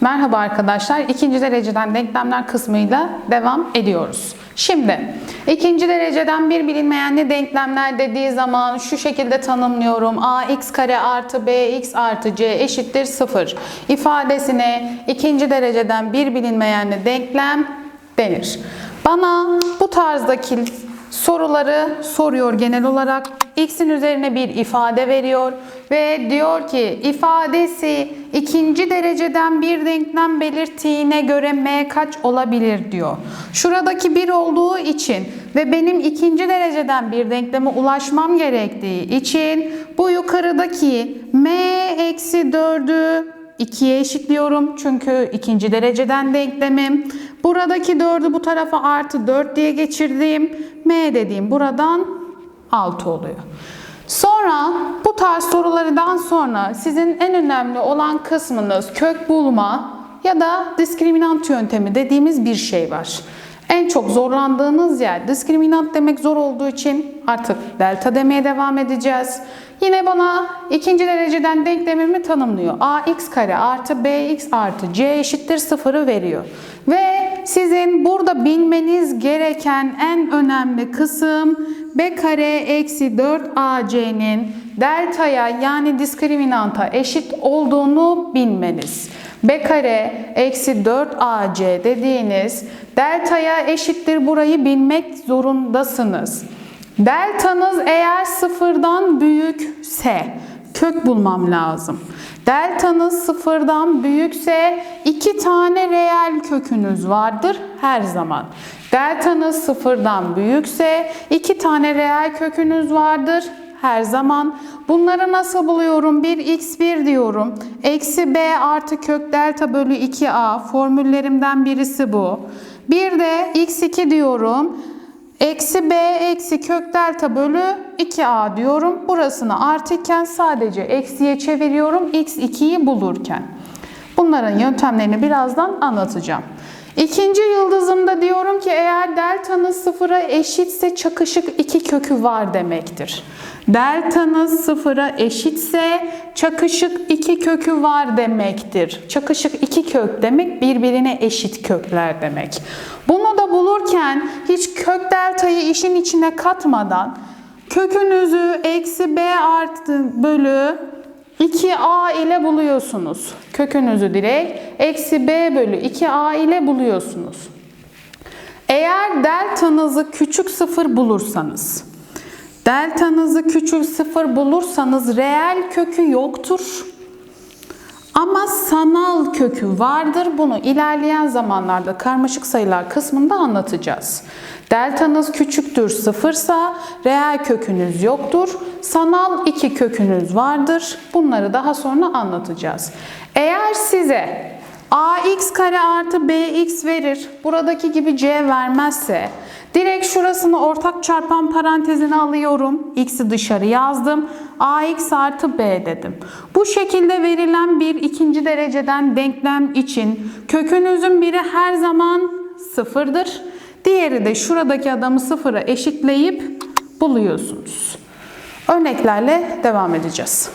Merhaba arkadaşlar. İkinci dereceden denklemler kısmıyla devam ediyoruz. Şimdi ikinci dereceden bir bilinmeyenli denklemler dediği zaman şu şekilde tanımlıyorum. ax kare artı bx artı c eşittir 0 ifadesine ikinci dereceden bir bilinmeyenli denklem denir. Bana bu tarzdaki soruları soruyor genel olarak. X'in üzerine bir ifade veriyor ve diyor ki ifadesi ikinci dereceden bir denklem belirttiğine göre m kaç olabilir diyor. Şuradaki 1 olduğu için ve benim ikinci dereceden bir denkleme ulaşmam gerektiği için bu yukarıdaki m eksi 4'ü 2'ye eşitliyorum çünkü ikinci dereceden denklemim. Buradaki 4'ü bu tarafa artı 4 diye geçirdiğim m dediğim buradan 6 oluyor. Sonra tarz sorulardan sonra sizin en önemli olan kısmınız kök bulma ya da diskriminant yöntemi dediğimiz bir şey var. En çok zorlandığınız yer diskriminant demek zor olduğu için artık delta demeye devam edeceğiz. Yine bana ikinci dereceden denklemimi tanımlıyor. ax kare artı bx artı c eşittir sıfırı veriyor. Ve sizin burada bilmeniz gereken en önemli kısım b kare eksi 4ac'nin deltaya yani diskriminanta eşit olduğunu bilmeniz. b kare eksi 4ac dediğiniz deltaya eşittir burayı bilmek zorundasınız. Deltanız eğer sıfırdan büyükse kök bulmam lazım. Deltanız sıfırdan büyükse iki tane reel kökünüz vardır her zaman. Deltanız sıfırdan büyükse iki tane reel kökünüz vardır her zaman. Bunları nasıl buluyorum? 1x1 diyorum. Eksi b artı kök delta bölü 2a formüllerimden birisi bu. Bir de x2 diyorum. Eksi b eksi kök delta bölü 2a diyorum. Burasını artıkken sadece eksiye çeviriyorum x2'yi bulurken. Bunların yöntemlerini birazdan anlatacağım. İkinci yıldızımda diyorum ki eğer deltanız sıfıra eşitse çakışık iki kökü var demektir. Deltanız sıfıra eşitse çakışık iki kökü var demektir. Çakışık iki kök demek birbirine eşit kökler demek. Bunu da bulurken hiç kök deltayı işin içine katmadan kökünüzü eksi b artı bölü 2a ile buluyorsunuz. Kökünüzü direkt eksi b bölü 2a ile buluyorsunuz. Eğer deltanızı küçük sıfır bulursanız, deltanızı küçük sıfır bulursanız reel kökü yoktur. Ama sanal kökü vardır. Bunu ilerleyen zamanlarda karmaşık sayılar kısmında anlatacağız. Deltanız küçüktür sıfırsa reel kökünüz yoktur. Sanal iki kökünüz vardır. Bunları daha sonra anlatacağız. Eğer size ax kare artı bx verir, buradaki gibi c vermezse direkt şurasını ortak çarpan parantezine alıyorum. x'i dışarı yazdım. ax artı b dedim. Bu şekilde verilen bir ikinci dereceden denklem için kökünüzün biri her zaman sıfırdır. Diğeri de şuradaki adamı sıfıra eşitleyip buluyorsunuz. Örneklerle devam edeceğiz.